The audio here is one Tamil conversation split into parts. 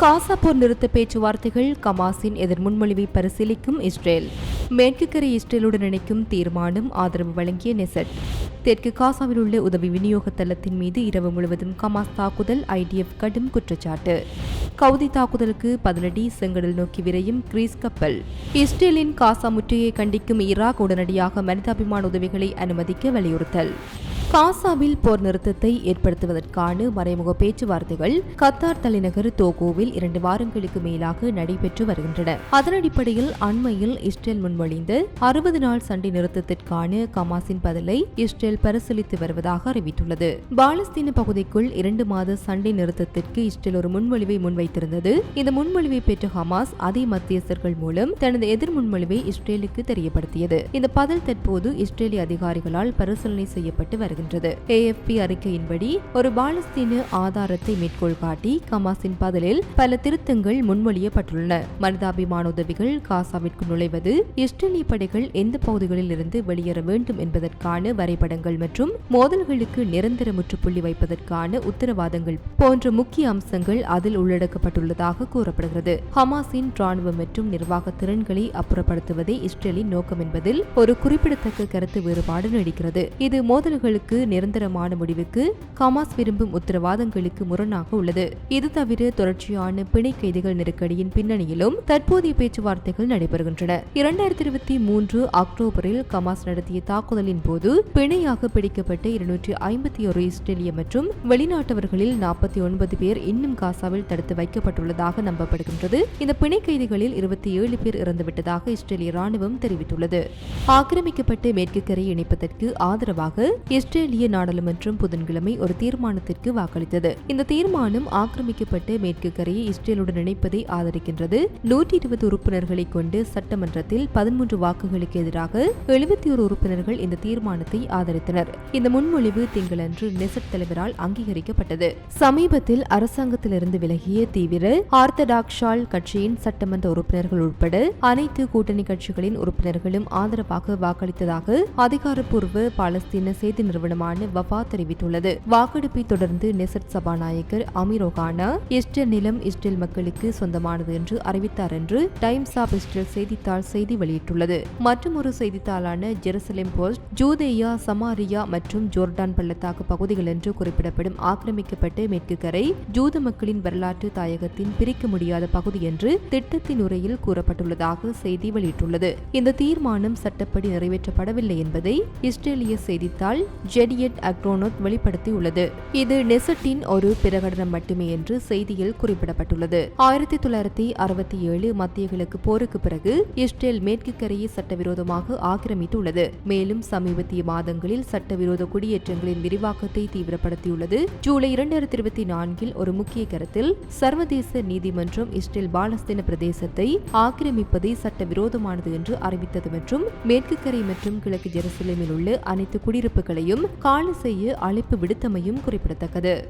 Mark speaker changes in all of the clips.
Speaker 1: காசா போர் நிறுத்த பேச்சுவார்த்தைகள் கமாஸின் எதிர் முன்மொழிவை பரிசீலிக்கும் இஸ்ரேல். மேற்கு கரை இஸ்ரேலுடன் இணைக்கும் தீர்மானம் ஆதரவு வழங்கிய நெசட். தெற்கு காசாவில் உள்ள உதவி விநியோக தளத்தின் மீது இரவு முழுவதும் கமாஸ் தாக்குதல் ஐடிஎஃப் கடும் குற்றச்சாட்டு. கவுதி தாக்குதலுக்கு பதிலடி செங்கடல் நோக்கி விரையும் கிரீஸ் கப்பல். இஸ்ரேலின் காசா முற்றுகையை கண்டிக்கும் ஈராக் உடனடியாக மனிதாபிமான உதவிகளை அனுமதிக்க வலியுறுத்தல். காசாவில் போர் நிறுத்தத்தை ஏற்படுத்துவதற்கான மறைமுக பேச்சுவார்த்தைகள் கத்தார் தலைநகர் தோகோவில் இரண்டு வாரங்களுக்கு மேலாக நடைபெற்று வருகின்றன. அதன் அடிப்படையில் அண்மையில் இஸ்ரேல் முன்மொழிந்து அறுபது நாள் சண்டை நிறுத்தத்திற்கான கமாஸின் பதிலை இஸ்ரேல் பரிசீலித்து வருவதாக அறிவித்துள்ளது. பாலஸ்தீன பகுதிக்குள் இரண்டு மாத சண்டை நிறுத்தத்திற்கு இஸ்ரேல் ஒரு முன்மொழிவை முன்வைத்திருந்தது. இந்த முன்மொழிவை பெற்ற ஹமாஸ் அதே மத்தியஸ்தர்கள் மூலம் தனது எதிர் முன்மொழிவை இஸ்ரேலுக்கு தெரியப்படுத்தியது. இந்த பதில் தற்போது இஸ்ரேலிய அதிகாரிகளால் பரிசீலனை செய்யப்பட்டு வருகிறது. வருகின்றது ஏஎஃப்பி அறிக்கையின்படி ஒரு பாலஸ்தீன ஆதாரத்தை மேற்கோள் காட்டி கமாஸின் பதிலில் பல திருத்தங்கள் முன்மொழியப்பட்டுள்ளன. மனிதாபிமான உதவிகள் காசாவிற்கு நுழைவது இஸ்ரேலிய படைகள் எந்த பகுதிகளில் இருந்து வெளியேற வேண்டும் என்பதற்கான வரைபடங்கள் மற்றும் மோதல்களுக்கு நிரந்தர முற்றுப்புள்ளி வைப்பதற்கான உத்தரவாதங்கள் போன்ற முக்கிய அம்சங்கள் அதில் உள்ளடக்கப்பட்டுள்ளதாக கூறப்படுகிறது. ஹமாஸின் ராணுவ மற்றும் நிர்வாக திறன்களை அப்புறப்படுத்துவதே இஸ்ரேலின் நோக்கம் என்பதில் ஒரு குறிப்பிடத்தக்க கருத்து வேறுபாடு நீடிக்கிறது. இது மோதல்களுக்கு முடிவுக்கு நிரந்தரமான முடிவுக்கு ஹமாஸ் விரும்பும் உத்தரவாதங்களுக்கு முரணாக உள்ளது. இது தவிர தொடர்ச்சியான பிணை கைதிகள் நெருக்கடியின் பின்னணியிலும் தற்போதைய பேச்சுவார்த்தைகள் நடைபெறுகின்றன. இரண்டாயிரத்தி இருபத்தி மூன்று அக்டோபரில் ஹமாஸ் நடத்திய தாக்குதலின் போது பிணையாக பிடிக்கப்பட்ட இருநூற்றி ஐம்பத்தி ஒரு இஸ்ரேலிய மற்றும் வெளிநாட்டவர்களில் நாற்பத்தி ஒன்பது பேர் இன்னும் காசாவில் தடுத்து வைக்கப்பட்டுள்ளதாக நம்பப்படுகின்றது. இந்த பிணை கைதிகளில் இருபத்தி ஏழு பேர் இறந்துவிட்டதாக இஸ்ரேலிய ராணுவம் தெரிவித்துள்ளது. ஆக்கிரமிக்கப்பட்ட மேற்கு கரை இணைப்பதற்கு ஆதரவாக இஸ்ரேல் இஸ்ரேலிய நாடாளுமன்றம் புதன்கிழமை ஒரு தீர்மானத்திற்கு வாக்களித்தது. இந்த தீர்மானம் ஆக்கிரமிக்கப்பட்ட மேற்கு கரையை இஸ்ரேலுடன் இணைப்பதை ஆதரிக்கின்றது. நூற்றி இருபது உறுப்பினர்களை கொண்டு சட்டமன்றத்தில் பதிமூன்று வாக்குகளுக்கு எதிராக எழுபத்தி ஒரு உறுப்பினர்கள் இந்த தீர்மானத்தை ஆதரித்தனர். இந்த முன்மொழிவு திங்களன்று நெசட் தலைவரால் அங்கீகரிக்கப்பட்டது. சமீபத்தில் அரசாங்கத்திலிருந்து விலகிய தீவிர ஆர்த்தடாக்ஷால் கட்சியின் சட்டமன்ற உறுப்பினர்கள் உட்பட அனைத்து கூட்டணி கட்சிகளின் உறுப்பினர்களும் ஆதரவாக வாக்களித்ததாக அதிகாரப்பூர்வ பாலஸ்தீன செய்தி நிறுவனமான வஃபா தெரிவித்துள்ளது. வாக்கெடுப்பை தொடர்ந்து நெசட் சபாநாயகர் அமீர் இஸ்ரேல் நிலம் இஸ்ரேல் மக்களுக்கு சொந்தமானது என்று அறிவித்தார் என்று டைம்ஸ் ஆப் இஸ்ரேல் செய்தித்தாள் செய்தி வெளியிட்டுள்ளது. மற்றும் ஒரு செய்தித்தாளான ஜெருசலேம் போஸ்ட் ஜூதேயா சமாரியா மற்றும் ஜோர்டான் பள்ளத்தாக்கு பகுதிகள் என்று குறிப்பிடப்படும் ஆக்கிரமிக்கப்பட்ட மேற்கு கரை ஜூத மக்களின் வரலாற்று தாயகத்தின் பிரிக்க முடியாத பகுதி என்று திட்டத்தின் உரையில் கூறப்பட்டுள்ளதாக செய்தி வெளியிட்டுள்ளது. இந்த தீர்மானம் சட்டப்படி நிறைவேற்றப்படவில்லை என்பதை இஸ்ரேலிய செய்தித்தாள் ஜெ ஜெடியட் அக்ரோனோத் வெளிப்படுத்தியுள்ளது. இது நெசட்டின் ஒரு பிரகடனம் மட்டுமே என்று செய்தியில் குறிப்பிடப்பட்டுள்ளது. ஆயிரத்தி தொள்ளாயிரத்தி அறுபத்தி ஏழு மத்திய கிழக்கு போருக்கு பிறகு இஸ்ரேல் மேற்கு கரையை சட்டவிரோதமாக ஆக்கிரமித்துள்ளது. மேலும் சமீபத்திய மாதங்களில் சட்டவிரோத குடியேற்றங்களின் விரிவாக்கத்தை தீவிரப்படுத்தியுள்ளது. ஜூலை இரண்டாயிரத்தி இருபத்தி நான்கில் ஒரு முக்கிய கருத்தில் சர்வதேச நீதிமன்றம் இஸ்ரேல் பாலஸ்தீன பிரதேசத்தை ஆக்கிரமிப்பதை சட்டவிரோதமானது என்று அறிவித்தது மற்றும் மேற்கு கரை மற்றும் கிழக்கு ஜெருசலேமில் உள்ள அனைத்து குடியிருப்புகளையும் காலி செய்ய அழைப்பு விடுத்தமையும் குறிப்பிடத்தக்கது.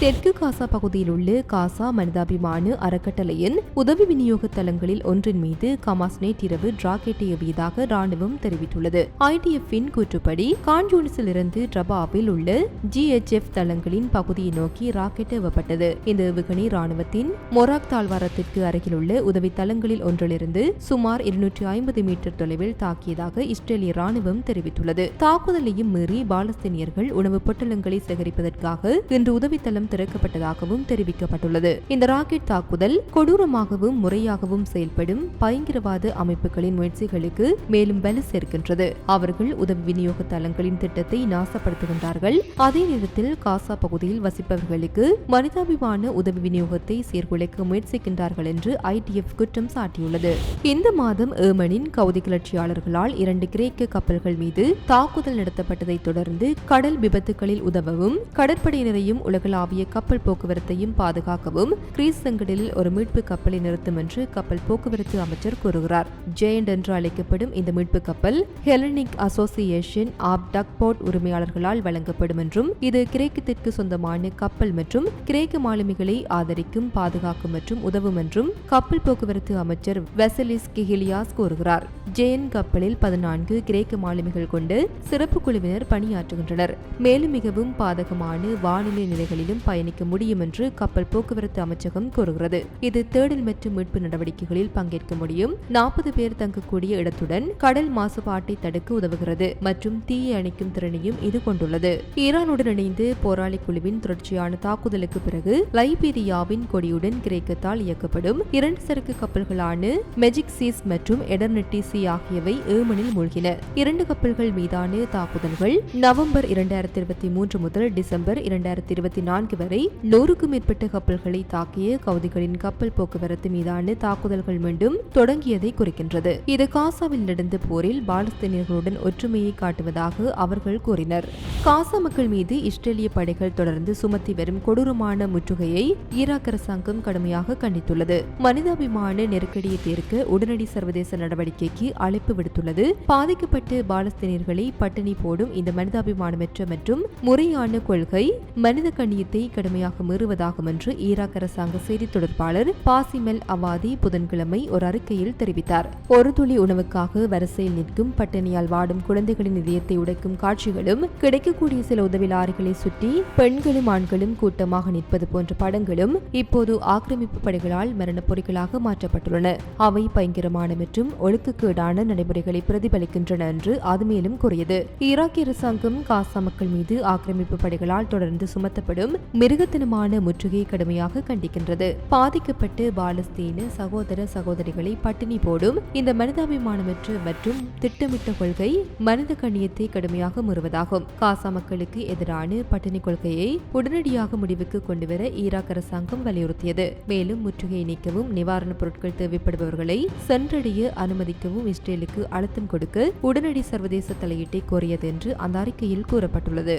Speaker 1: தெற்கு காசா பகுதியில் உள்ள காசா மனிதாபிமான அறக்கட்டளையின் உதவி விநியோக தளங்களில் ஒன்றின் மீது கமாஸ் நேற்றிரவு ராக்கெட் ஏவியதாக ராணுவம் தெரிவித்துள்ளது. ஐடிஎஃப்பின் கூற்றுப்படி கான்ஜூனிஸில் இருந்து ட்ரபாவில் உள்ள ஜிஎச்எஃப் தளங்களின் பகுதியை நோக்கி ராக்கெட் ஏவப்பட்டது. இந்த ஏவுகணை ராணுவத்தின் மொராக் தாழ்வாரத்திற்கு அருகில் உள்ள உதவி தளங்களில் ஒன்றிலிருந்து சுமார் இருநூற்றி ஐம்பது மீட்டர் தொலைவில் தாக்கியதாக இஸ்ரேலிய ராணுவம் தெரிவித்துள்ளது. தாக்குதலையும் மீறி பாலஸ்தீனியர்கள் உணவு பொட்டலங்களை சேகரிப்பதற்காக இன்று உதவித்தளம் திறக்கப்பட்டதாகவும் தெரிவிக்கப்பட்டுள்ளது. இந்த ராக்கெட் தாக்குதல் கொடூரமாகவும் முறையாகவும் செயல்படும் பயங்கரவாத அமைப்புகளின் முயற்சிகளுக்கு மேலும் வலு சேர்க்கின்றது. அவர்கள் உதவி விநியோக தளங்களின் திட்டத்தை நாசப்படுத்துகின்றார்கள். அதே நேரத்தில் காசா பகுதியில் வசிப்பவர்களுக்கு மனிதாபிமான உதவி விநியோகத்தை சீர்குலைக்க முயற்சிக்கின்றார்கள் என்று ஐடிஎஃப் குற்றம் சாட்டியுள்ளது. இந்த மாதம் ஏமனின் கவுதி கிளர்ச்சியாளர்களால் இரண்டு கிரேக்க கப்பல்கள் மீது தாக்குதல் நடத்தப்பட்டதை தொடர்ந்து கடல் விபத்துகளில் உதவவும் கடற்படையினரையும் உலகளாவிய கப்பல் போக்குவரத்தையும் பாதுகாக்கவும் கிரீஸ் செங்கடலில் ஒரு மீட்பு கப்பலை நிறுத்தும் என்று கப்பல் போக்குவரத்து அமைச்சர் கூறுகிறார். ஜெயண்ட் என்று அழைக்கப்படும் இந்த மீட்பு கப்பல் ஹெலனிக் அசோசியேஷன் ஆப் டக்போர்ட் உரிமையாளர்களால் வழங்கப்படும் என்றும் இது கிரேக்கத்திற்கு சொந்தமான கப்பல் மற்றும் கிரேக்க மாலுமிகளை ஆதரிக்கும் பாதுகாக்கும் மற்றும் உதவும் என்றும் கப்பல் போக்குவரத்து அமைச்சர் வெசலிஸ் கிஹிலியாஸ் கூறுகிறார். ஜெயன் கப்பலில் பதினான்கு கிரேக்க மாலுமிகள் கொண்டு சிறப்பு குழுவினர் பணியாற்றுகின்றனர். மேலும் மிகவும் பாதகமான வானிலை நிலைகளிலும் பயணிக்க முடியும் என்று கப்பல் போக்குவரத்து அமைச்சகம் கூறுகிறது. இது தேடல் மற்றும் மீட்பு நடவடிக்கைகளில் பங்கேற்க முடியும். நாற்பது பேர் தங்கக்கூடிய இடத்துடன் கடல் மாசுபாட்டை தடுக்க உதவுகிறது மற்றும் தீயை அணைக்கும் திறனையும் இது கொண்டுள்ளது. ஈரானுடன் இணைந்து போராளி குழுவின் தொடர்ச்சியான தாக்குதலுக்கு பிறகு லைபீரியாவின் கொடியுடன் கிரேக்கத்தால் இயக்கப்படும் இரண்டு சரக்கு கப்பல்களான மெஜிக் சீஸ் மற்றும் எடர்னெட்டி சி ஆகியவை ஏமனில் மூழ்கின. இரண்டு கப்பல்கள் மீதான தாக்குதல்கள் நவம்பர் இரண்டாயிரத்தி இருபத்தி மூன்று முதல் டிசம்பர் இரண்டாயிரத்தி இருபத்தி நான்கு வரை நூறுக்கும் மேற்பட்ட கப்பல்களை தாக்கிய கவுதிகளின் கப்பல் போக்குவரத்து மீதான தாக்குதல்கள் மீண்டும் தொடங்கியதை குறிக்கின்றது. இது காசாவில் நடந்த போரில் பாலஸ்தீனியர்களுடன் ஒற்றுமையை காட்டுவதாக அவர்கள் கூறினர். காசா மக்கள் மீது இஸ்ரேலிய படைகள் தொடர்ந்து சுமத்தி வரும் கொடூரமான முற்றுகையை ஈராக் அரசாங்கம் கடுமையாக கண்டித்துள்ளது. மனிதாபிமான நெருக்கடியை தீர்க்க உடனடி சர்வதேச நடவடிக்கைக்கு அழைப்பு விடுத்துள்ளது. பாதிக்கப்பட்டு பாலஸ்தீனியர்களை பட்டினி போடும் இந்த மனிதாபிமானமற்ற மற்றும் முறையான கொள்கை மனித கண்ணியத்தை கடுமையாக மீறுவதாகும் என்று ஈராக் அரசாங்க செய்தி தொடர்பாளர் பாசிமெல் அவாதி புதன்கிழமை ஒரு அறிக்கையில் தெரிவித்தார். ஒரு துளி உணவுக்காக வரிசையில் நிற்கும் பட்டினியால் வாடும் குழந்தைகளின் இதயத்தை உடைக்கும் காட்சிகளும் கிடைக்கக்கூடிய சில உதவி லாரிகளை சுற்றி பெண்களும் ஆண்களும் கூட்டமாக நிற்பது போன்ற படங்களும் இப்போது ஆக்கிரமிப்பு படைகளால் மரணப் பொறிகளாக மாற்றப்பட்டுள்ளன. அவை பயங்கரமான மற்றும் ஒழுக்கக்கேடான நடைமுறைகளை பிரதிபலிக்கின்றன என்று அது மேலும் கூறியது. ஈராக்கிய அரசாங்கம் காசா மக்கள் மீது ஆக்கிரமிப்பு படைகளால் தொடர்ந்து சுமத்தப்படும் மிருகத்தனமான முற்றுகையை கடுமையாக கண்டிக்கின்றது. பாதிக்கப்பட்டு பாலஸ்தீன சகோதர சகோதரிகளை பட்டினி போடும் இந்த மனிதாபிமானமற்ற மற்றும் திட்டமிட்ட கொள்கை மனித கண்ணியத்தை கடுமையாக முறுவதாகும். காசா மக்களுக்கு எதிரான பட்டினி கொள்கையை உடனடியாக முடிவுக்கு கொண்டுவர ஈராக் அரசாங்கம் வலியுறுத்தியது. மேலும் முற்றுகையை நீக்கவும் நிவாரணப் பொருட்கள் தேவைப்படுபவர்களை சென்றடைய அனுமதிக்கவும் இஸ்ரேலுக்கு அழுத்தம் கொடுக்க உடனடி சர்வதேச தலையீட்டை கோரியது என்று அந்த அறிக்கையில் கூறப்பட்டுள்ளது.